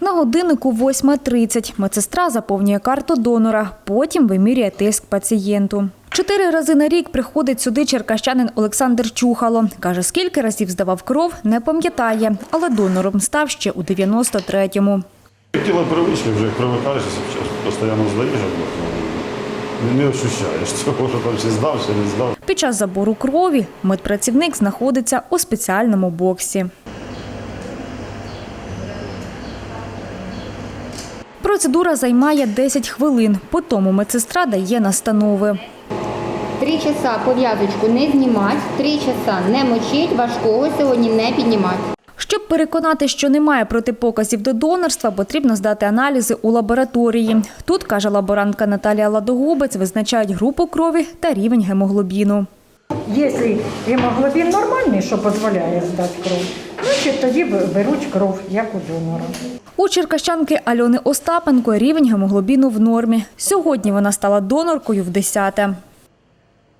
На годиннику 8.30 медсестра заповнює карту донора, потім вимірює тиск пацієнту. Чотири рази на рік приходить сюди черкащанин Олександр Чухало. Каже, скільки разів здавав кров, не пам'ятає, але донором став ще у 93-му. Тіло привичне, вже як привикаєш, постійно здаєш, не, не ощущаєш цього, що там чи здав, чи не здав. Під час забору крові медпрацівник знаходиться у спеціальному боксі. Процедура займає 10 хвилин. По тому медсестра дає настанови. Три часа пов'язочку не знімати, три часа не мочить, важкого сьогодні не піднімати. Щоб переконати, що немає протипоказів до донорства, потрібно здати аналізи у лабораторії. Тут, каже лаборантка Наталія Ладогубець, визначають групу крові та рівень гемоглобіну. Якщо гемоглобін нормальний, що дозволяє здати кров, значить тоді беруть кров, як у донора. У черкащанки Альони Остапенко рівень гемоглобіну в нормі. Сьогодні вона стала доноркою в 10-те.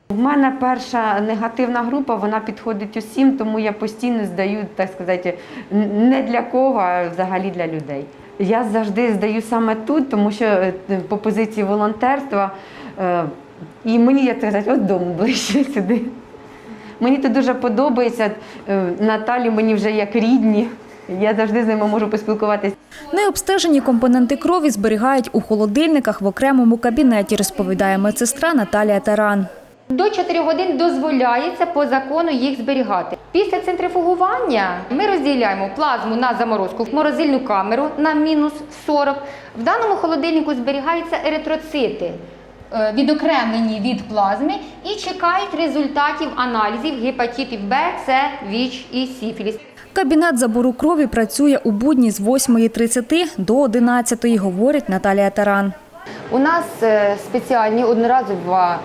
У мене перша негативна група, вона підходить усім, тому я постійно здаю, так сказати, не для кого, а взагалі для людей. Я завжди здаю саме тут, тому що е, по позиції волонтерства, е, і мені, як сказати, от дому ближче сюди. Мені тут дуже подобається. Е, Наталі мені вже як рідні. Я завжди з ними можу поспілкуватися. Необстежені компоненти крові зберігають у холодильниках в окремому кабінеті, розповідає медсестра Наталія Таран. До 4 годин дозволяється по закону їх зберігати. Після центрифугування ми розділяємо плазму на заморозку в морозильну камеру на мінус 40. В даному холодильнику зберігаються еритроцити, відокремлені від плазми і чекають результатів аналізів гепатитів Б, С, ВІЧ і сіфіліс. Кабінет забору крові працює у будні з 8.30 до 11.00, говорить Наталія Таран. У нас е, спеціальні одноразові,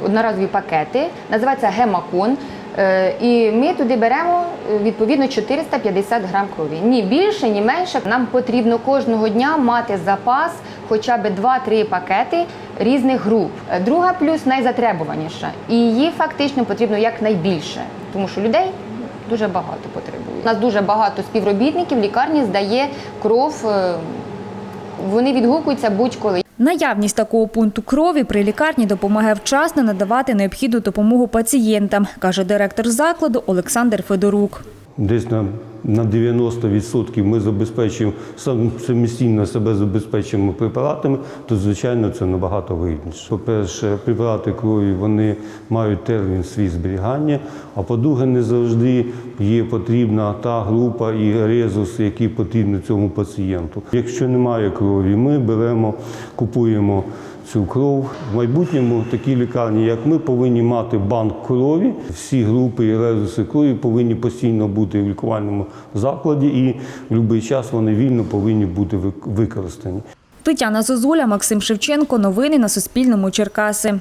одноразові пакети, називається гемакон. Е, І ми туди беремо е, відповідно 450 грам крові. Ні більше, ні менше. Нам потрібно кожного дня мати запас хоча б 2-3 пакети різних груп. Е, Друга плюс найзатребуваніша. І її фактично потрібно якнайбільше, тому що людей дуже багато потребує. У нас дуже багато співробітників лікарні здає кров. Вони відгукуються будь-коли. Наявність такого пункту крові при лікарні допомагає вчасно надавати необхідну допомогу пацієнтам, каже директор закладу Олександр Федорук. Десь на, на 90% ми забезпечуємо сам самостійно себе забезпечуємо препаратами, то звичайно це набагато вигідніше. По-перше, препарати крові вони мають термін свій зберігання. А по-друге, не завжди є потрібна та група і резус, який потрібен цьому пацієнту. Якщо немає крові, ми беремо, купуємо цю кров. В майбутньому такі лікарні, як ми, повинні мати банк крові. Всі групи і резуси крові повинні постійно бути в лікувальному закладі, і в будь-який час вони вільно повинні бути використані. Тетяна Зозуля, Максим Шевченко. Новини на Суспільному. Черкаси.